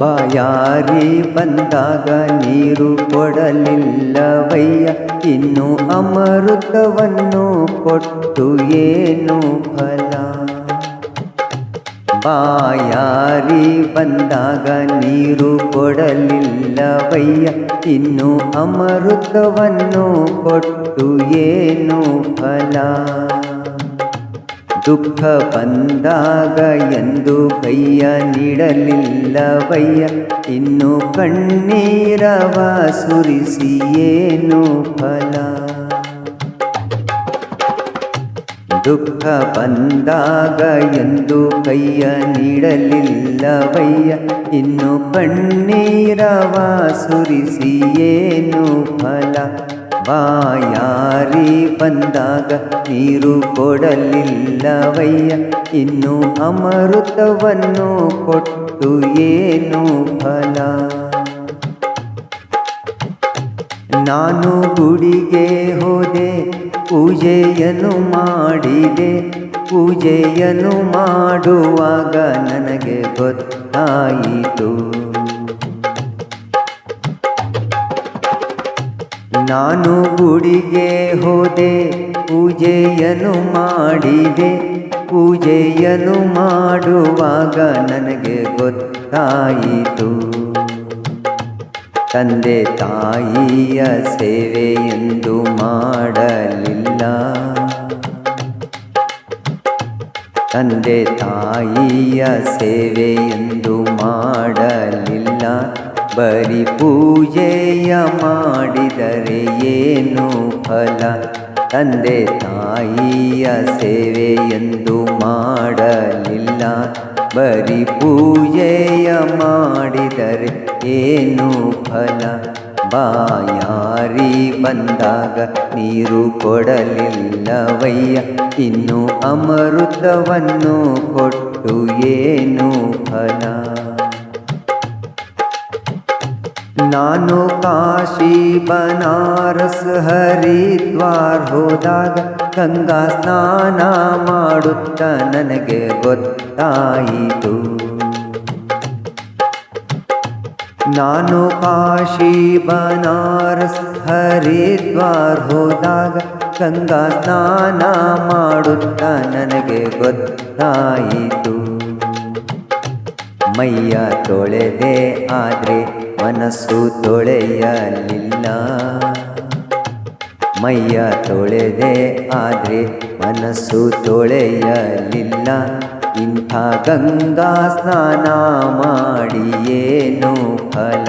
ಬಾಯಾರಿ ಬಂದಾಗ ನೀರು ಕೊಡಲಿಲ್ಲವಯ್ಯ. ಇನ್ನು ಅಮೃತವನ್ನು ಕೊಟ್ಟು ಏನು ಫಲ? ಬಾಯಾರಿ ಬಂದಾಗ ನೀರು ಕೊಡಲಿಲ್ಲವಯ್ಯ. ಇನ್ನು ಅಮೃತವನ್ನು ಕೊಟ್ಟು ಏನು ಫಲ? ದುಃಖ ಬಂದಾಗ ಎಂದು ಕೈಯ ನೀಡಲಿಲ್ಲವಯ್ಯ. ಇನ್ನು ಕಣ್ಣೀರವ ಸುರಿಸಿ ಏನು ಫಲ? ದುಃಖ ಬಂದಾಗ ಎಂದು ಕೈಯ ನೀಡಲಿಲ್ಲವಯ್ಯ. ಇನ್ನು ಕಣ್ಣೀರವ ಸುರಿಸಿ ಏನು ಫಲ? ಬಾಯಾರಿ ಬಂದಾಗ ನೀರು ಕೊಡಲಿಲ್ಲವಯ್ಯ. ಇನ್ನು ಅಮೃತವನ್ನು ಕೊಟ್ಟು ಏನು ಫಲ? ನಾನು ಗುಡಿಗೆ ಹೋದೆ, ಪೂಜೆಯನ್ನು ಮಾಡಿದೆ. ಪೂಜೆಯನ್ನು ಮಾಡುವಾಗ ನನಗೆ ಗೊತ್ತಾಯಿತು. ನಾನು ಗುಡಿಗೆ ಹೋದೆ, ಪೂಜೆಯನ್ನು ಮಾಡಿದೆ. ಪೂಜೆಯನ್ನು ಮಾಡುವಾಗ ನನಗೆ ಗೊತ್ತಾಯಿತು. ತಂದೆ ತಾಯಿಯ ಎಂದು ಮಾಡಲಿಲ್ಲ. ತಂದೆ ತಾಯಿಯ ಎಂದು ಮಾಡಲಿಲ್ಲ. ಬರೀ ಪೂಜೆಯ ಮಾಡಿದರೆ ಏನು ಫಲ? ತಂದೆ ತಾಯಿಯ ಸೇವೆಯೆಂದು ಮಾಡಲಿಲ್ಲ. ಬರಿ ಪೂಜೆಯ ಮಾಡಿದರೆ ಏನು ಫಲ? ಬಾಯಾರಿ ಬಂದಾಗ ನೀರು ಕೊಡಲಿಲ್ಲವಯ್ಯ. ಇನ್ನು ಅಮೃತವನ್ನು ಕೊಟ್ಟು ಏನು ಫಲ? ನಾನು ಕಾಶಿ ಬನಾರಸ್ ಹರಿದ್ವಾರ್ ಹೋದಾಗ ಗಂಗಾ ಸ್ನಾನ ಮಾಡುತ್ತ ನನಗೆ ಗೊತ್ತಾಯಿತು. ನಾನು ಕಾಶಿ ಬನಾರಸ್ ಹರಿದ್ವಾರ್ ಹೋದಾಗ ಗಂಗಾ ಸ್ನಾನ ಮಾಡುತ್ತ ನನಗೆ ಗೊತ್ತಾಯಿತು. ಮೈಯ ತೊಳೆದೆ ಆದರೆ ಮನಸ್ಸು ತೊಳೆಯಲಿಲ್ಲ. ಮೈಯ ತೊಳೆದೆ ಆದರೆ ಮನಸ್ಸು ತೊಳೆಯಲಿಲ್ಲ. ಇಂಥ ಗಂಗಾ ಸ್ನಾನ ಮಾಡಿ ಏನು ಫಲ?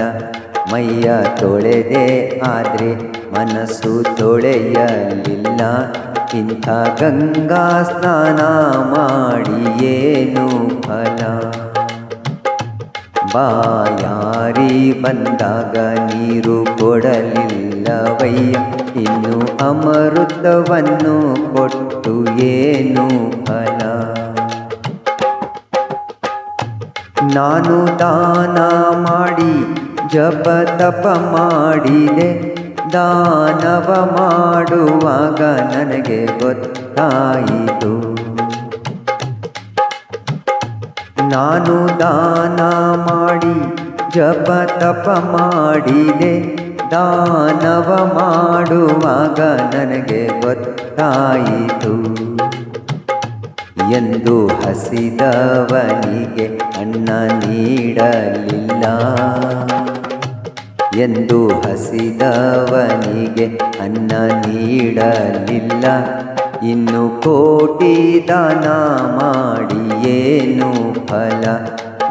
ಮೈಯ ತೊಳೆದೆ ಆದರೆ ಮನಸ್ಸು ತೊಳೆಯಲಿಲ್ಲ. ಇಂಥ ಗಂಗಾ ಸ್ನಾನ ಮಾಡಿ ಏನು ಫಲ? ಬಾಯಾರಿ ಬಂದಾಗ ನೀರು ಕೊಡಲಿಲ್ಲವಯ್ಯ. ಇನ್ನು ಅಮೃತವನ್ನು ಕೊಟ್ಟು ಏನು ಫಲ? ನಾನು ದಾನ ಮಾಡಿ, ಜಪ ತಪ ಮಾಡಿದೆ. ದಾನವ ಮಾಡುವಾಗ ನನಗೆ ಗೊತ್ತಾಯಿತು. ನಾನು ದಾನ ಮಾಡಿ, ಜಪ ತಪ ಮಾಡಿದೆ. ದಾನವ ಮಾಡುವಾಗ ನನಗೆ ಗೊತ್ತಾಯಿತು. ಎಂದು ಹಸಿದವನಿಗೆ ಅನ್ನ ನೀಡಲಿಲ್ಲ. ಎಂದು ಹಸಿದವನಿಗೆ ಅನ್ನ ನೀಡಲಿಲ್ಲ. ಇನ್ನು ಕೋಟಿ ದಾನ ಮಾಡಿ ಫಲ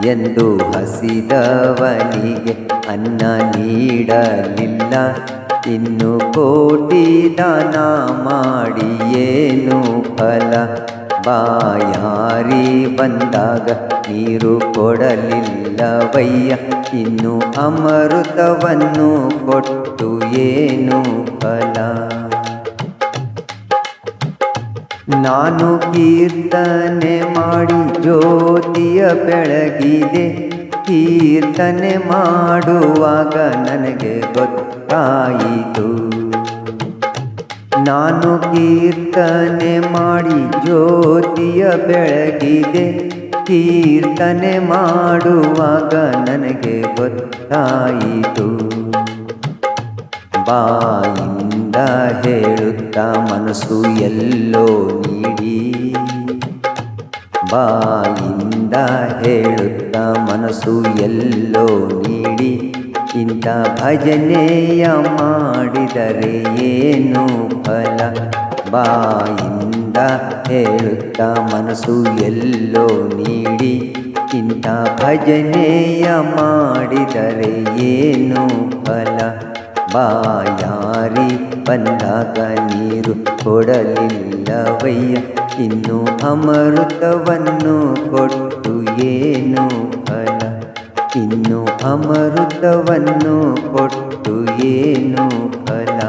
ಎಂದು ಹಸಿದವನಿಗೆ ಅನ್ನ ನೀಡಲಿಲ್ಲ. ಇನ್ನು ಕೋಟಿ ದಾನ ಮಾಡಿ ಏನು ಫಲ? ಬಾಯಾರಿ ಬಂದಾಗ ನೀರು ಕೊಡಲಿಲ್ಲವಯ್ಯ. ಇನ್ನು ಅಮೃತವನ್ನು ಕೊಟ್ಟು ಏನು ಫಲ? ನಾನು ಕೀರ್ತನೆ ಮಾಡಿ ಜ್ಯೋತಿಯ ಬೆಳಗಿದೆ. ಕೀರ್ತನೆ ಮಾಡುವಾಗ ನನಗೆ ಗೊತ್ತಾಯಿತು. ನಾನು ಕೀರ್ತನೆ ಮಾಡಿ ಜ್ಯೋತಿಯ ಬೆಳಗಿದೆ. ಕೀರ್ತನೆ ಮಾಡುವಾಗ ನನಗೆ ಗೊತ್ತಾಯಿತು. ಬಾಯಿಂದ ಹೇಳುತ್ತಾ ಮನಸ್ಸು ಎಲ್ಲೋ ನೀಡಿ. ಬಾಯಿಂದ ಹೇಳುತ್ತಾ ಮನಸ್ಸು ಎಲ್ಲೋ ನೀಡಿ. ಇಂಥ ಭಜನೆಯ ಮಾಡಿದರೆ ಏನು ಫಲ? ಬಾಯಿಂದ ಹೇಳುತ್ತಾ ಮನಸ್ಸು ಎಲ್ಲೋ ನೀಡಿ. ಇಂಥ ಭಜನೆಯ ಮಾಡಿದರೆ ಏನು ಫಲ? ಬಾಯಾರಿ ಬಂದಾಗ ನೀರು ಕೊಡಲಿಲ್ಲವಯ್ಯ ಇನ್ನು ಅಮೃತವನ್ನು ಕೊಟ್ಟು ಏನು ಫಲ? ಇನ್ನು ಅಮೃತವನ್ನು ಕೊಟ್ಟು ಏನು ಫಲ?